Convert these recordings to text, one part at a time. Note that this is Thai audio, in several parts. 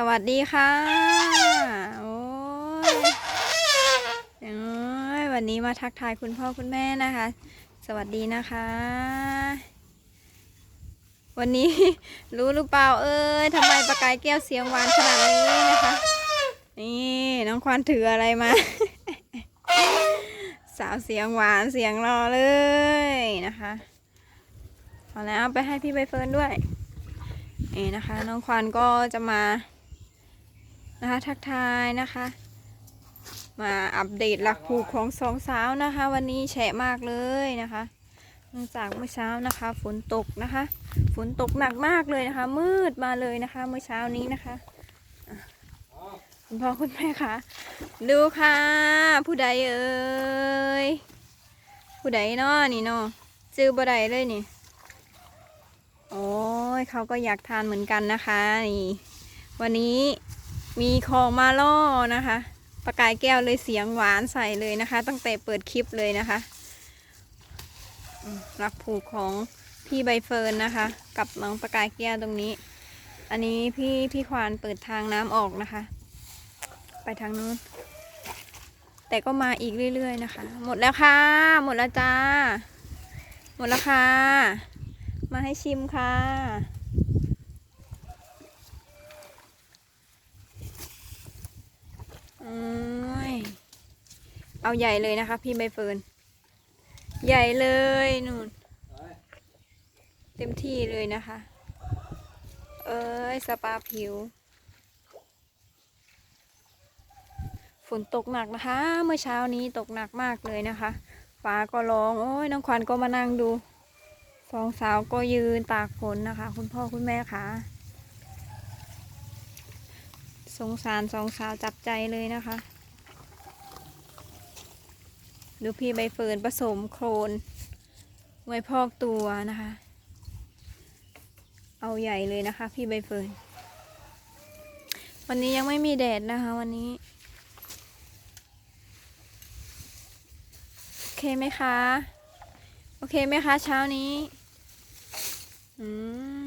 สวัสดีค่ะ โอ้ยโอ้ยวันนี้มาทักทายคุณพ่อคุณแม่นะคะ สวัสดีนะคะ วันนี้ รู้หรือเปล่าเอ้ยทำไมประกายแก้วเสียงหวานขนาดนี้นะคะ นี่น้องควันถืออะไรมา สาวเสียงหวานเสียงรอเลยนะคะเอาแล้วไปให้พี่ใบเฟิร์นด้วยนี่นะคะ น้องควันก็จะมา นะคะ ทักทายนะคะ มาอัปเดตหลักผูกของสองสาวนะคะ วันนี้แฉะมากเลยนะคะเนื่องจากเมื่อเช้านะคะ ฝนตกนะคะ ฝนตกหนักมากเลยนะคะ มืดมาเลยนะคะ เมื่อเช้านี้นะคะคุณพ่อคุณแม่คะดูค่ะ ผู้ใดเอ่ยผู้ใดเนาะนี่เนาะจื้อบ่ใดเลยนี่ โอ้ยเขาก็อยากทานเหมือนกันนะคะ นี่ วันนี้ มีของมาล่อนะคะ ประกายแก้วเลยเสียงหวานใส่เลยนะคะ ตั้งแต่เปิดคลิปเลยนะคะรักผูกของพี่ใบเฟิร์นนะคะ กับน้องประกายแก้วตรงนี้ อันนี้พี่พี่ควานเปิดทางน้ำออกนะคะ ไปทางนู้น แต่ก็มาอีกเรื่อยๆนะคะ หมดแล้วค่ะ หมดแล้วจ้า หมดแล้วค่ะ มาให้ชิมค่ะ อืมเอาใหญ่เลยนะคะ พี่ใบเฟิร์นใหญ่เลยนู่นเต็มที่เลยนะคะ เอ้ยสปาผิว ฝนตกหนักนะคะ เมื่อเช้านี้ตกหนักมากเลยนะคะฟ้าก็ร้องโอ้ยน้องขวัญก็มานั่งดูสองสาวก็ยืนตากฝนนะคะ คุณพ่อคุณแม่ค่ะ สงสารสองสาวจับใจเลยนะคะ ดูพี่ใบเฟิร์นผสมโครนไว้พอกตัวนะคะ เอาใหญ่เลยนะคะ พี่ใบเฟิร์นวันนี้ยังไม่มีแดดนะคะ วันนี้ โอเคไหมคะ โอเคไหมคะ เช้านี้ อืม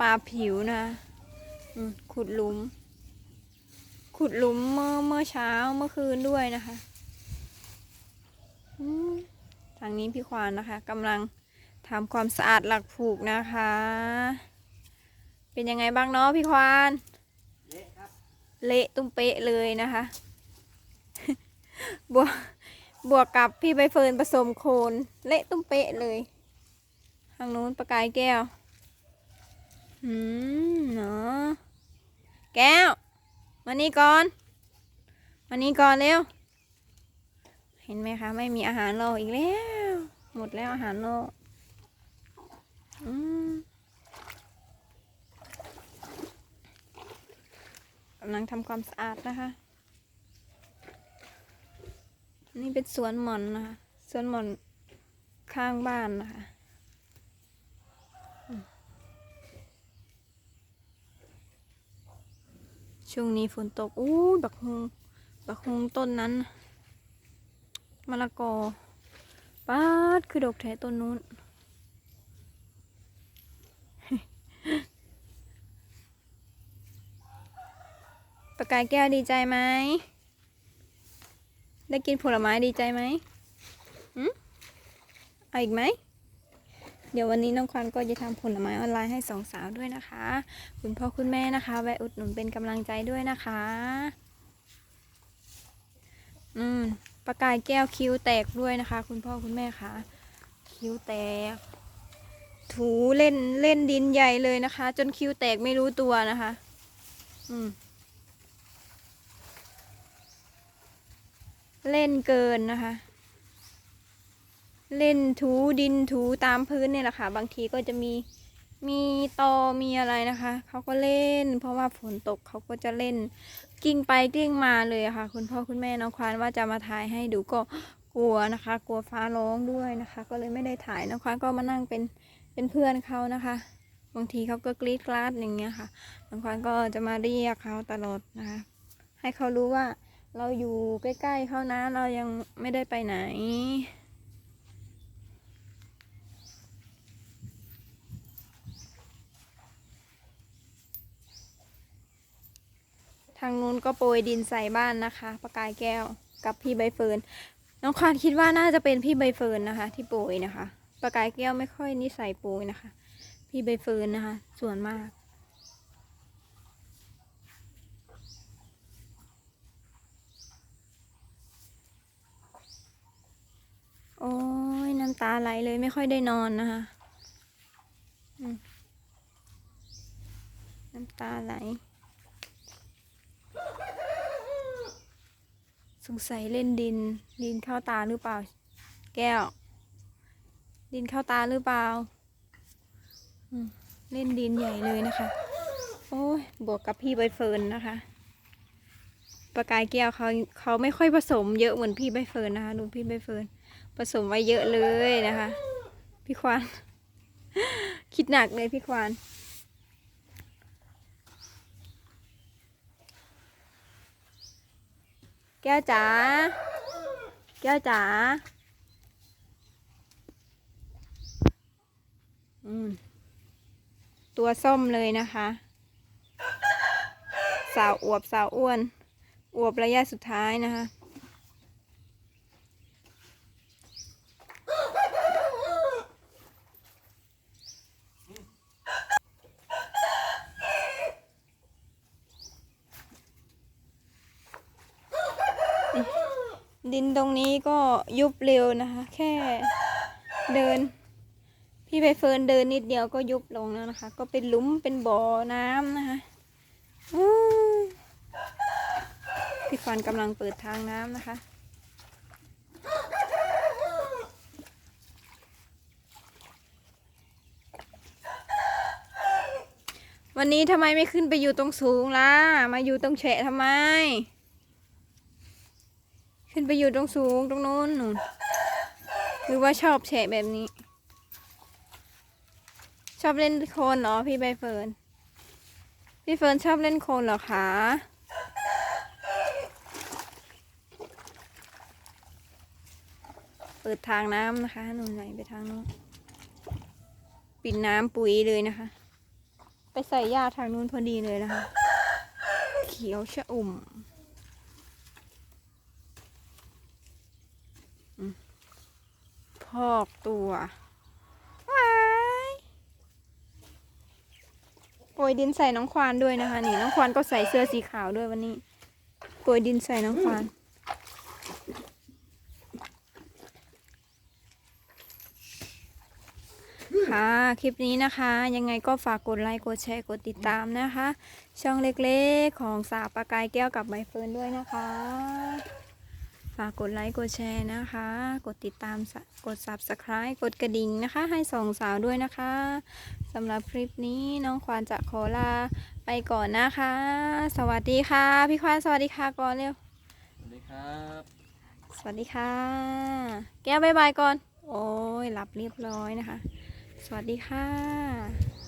ปาผิวนะขุดหลุม ขุดหลุมเมื่อเมื่อเช้าเมื่อคืนด้วยนะคะทางนี้พี่ควานนะคะกำลังทำความสะอาดหลักผูกนะคะ เป็นยังไงบ้างเนาะพี่ควานเละตุ้มเป๊ะเลยนะคะบวกบวกกับพี่ใบเฟิร์นผสมโคน เละตุ้มเป๊ะเลย ทางนู้นประกายแก้ว อืมเนาะแก้วมานี่ก่อนมานี่ก่อนเร็ว เห็นไหมคะ ไม่มีอาหารรออีกแล้ว หมดแล้วอาหารรออืมกำลังทำความสะอาดนะคะ นี่เป็นสวนหม่อนนะคะ สวนหม่อนข้างบ้านนะคะอืม ช่วงนี้ฝนตกอู้บักฮงบักฮงต้นนั้นมะละกอป้าดคือดอกแท้ต้นนู้น ประกายแก้วดีใจไหม ได้กินผลไม้ดีใจไหมอืมเอาอีกไหม ดี๋ยววันนี้น้องควันก็จะทำผลไม้ออนไลน์ให้สองสาวด้วยนะคะ คุณพ่อคุณแม่นะคะ แวะอุดหนุนเป็นกำลังใจด้วยนะคะ อืมประกายแก้วคิ้วแตกด้วยนะคะ คุณพ่อคุณแม่คะคิ้วแตก ถูเล่นเล่นดินใหญ่เลยนะคะ จนคิ้วแตกไม่รู้ตัวนะคะ อืมเล่นเกินนะคะ เล่นถูดินถูตามพื้นเนี่ยแหละค่ะ บางทีก็จะมีมีตอมีอะไรนะคะ เขาก็เล่น เพราะว่าฝนตกเขาก็จะเล่น กิ้งไปกิ้งมาเลยะค่ะ คุณพ่อคุณแม่น้องควานว่าจะมาถ่ายให้ดูก็กลัวนะคะ กลัวฟ้าร้องด้วยนะคะ ก็เลยไม่ได้ถ่ายน้องควานก็มานั่งเป็นเป็นเพื่อนเขานะคะ บางทีเขาก็กรีดกราดอย่างเงี้ยค่ะน้องควานก็จะมาเรียกเขาตลอดนะคะ ให้เขารู้ว่าเราอยู่ใกล้ๆเขานะเรายังไม่ได้ไปไหน ทางนู้นก็โปรยดินใส่บ้านนะคะประกายแก้วกับพี่ใบเฟิร์นน้องควานคิดว่าน่าจะเป็นพี่ใบเฟิร์นนะคะ ที่โปรยนะคะ ประกายแก้วไม่ค่อยนิสัยโปรยนะคะ พี่ใบเฟิร์นนะคะ ส่วนมาก โอ้ยน้ำตาไหลเลยไม่ค่อยได้นอนนะคะน้ำตาไหล สงสัยเล่นดิน ดินเข้าตาหรือเปล่า แก้ว ดินเข้าตาหรือเปล่าเล่นดินใหญ่เลยนะคะ โอ้ยบวกกับพี่ใบเฟิร์นนะคะประกายแก้วเขาเขาไม่ค่อยผสมเยอะเหมือนพี่ใบเฟิร์นนะคะดูพี่ใบเฟิร์นผสมไว้เยอะเลยนะคะ พี่ควาน คิดหนักเลยพี่ควาน แก้วจ๋า แก้วจ๋า อืม ตัวส้มเลยนะคะ สาวอวบสาวอ้วน อวบระยะสุดท้ายนะคะ ดินตรงนี้ก็ยุบเร็วนะคะ แค่เดิน พี่ใบเฟิร์นเดินนิดเดียวก็ยุบลงแล้วนะคะ ก็เป็นหลุมเป็นบ่อน้ำนะคะพี่ฟันกำลังเปิดทางน้ำนะคะ วันนี้ทำไมไม่ขึ้นไปอยู่ตรงสูงล่ะ มาอยู่ตรงแฉะทำไม ขึ้นไปอยู่ตรงสูงตรงโน้นนู่นหรือว่าชอบแฉะแบบนี้ ชอบเล่นโคลนเหรอพี่ใบเฟิร์นพี่เฟิร์นชอบเล่นโคลนเหรอคะเปิดทางน้ำนะคะหนุนไหลไปทางโน้นปิดน้ำปุ๋ยเลยนะคะ ไปใส่หญ้าทางนู้นพอดีเลยนะคะ เขียวชะอุ่ม พอกตัวว้ายโปรยดินใส่น้องควานด้วยนะคะ นี่น้องควานก็ใส่เสื้อสีขาวด้วยวันนี้โปรยดินใส่น้องควานค่ะ คลิปนี้นะคะ ยังไงก็ฝากกดไลค์ กดแชร์ กดติดตามนะคะ ช่องเล็กๆ ของสาวประกายแก้วกับใบเฟิร์นด้วยนะคะ ฝากกดไลค์ กดแชร์นะคะ กดติดตามสะกด subscribe กดกระดิ่งนะคะ ให้ส่องสาวด้วยนะคะสำหรับคลิปนี้น้องควานจะขอลาไปก่อนนะคะ สวัสดีค่ะ พี่ควานสวัสดีค่ะก่อนเร็ว สวัสดีครับ สวัสดีค่ะ แก้วบายบายก่อน โอ้ยหลับเรียบร้อยนะคะ สวัสดีค่ะ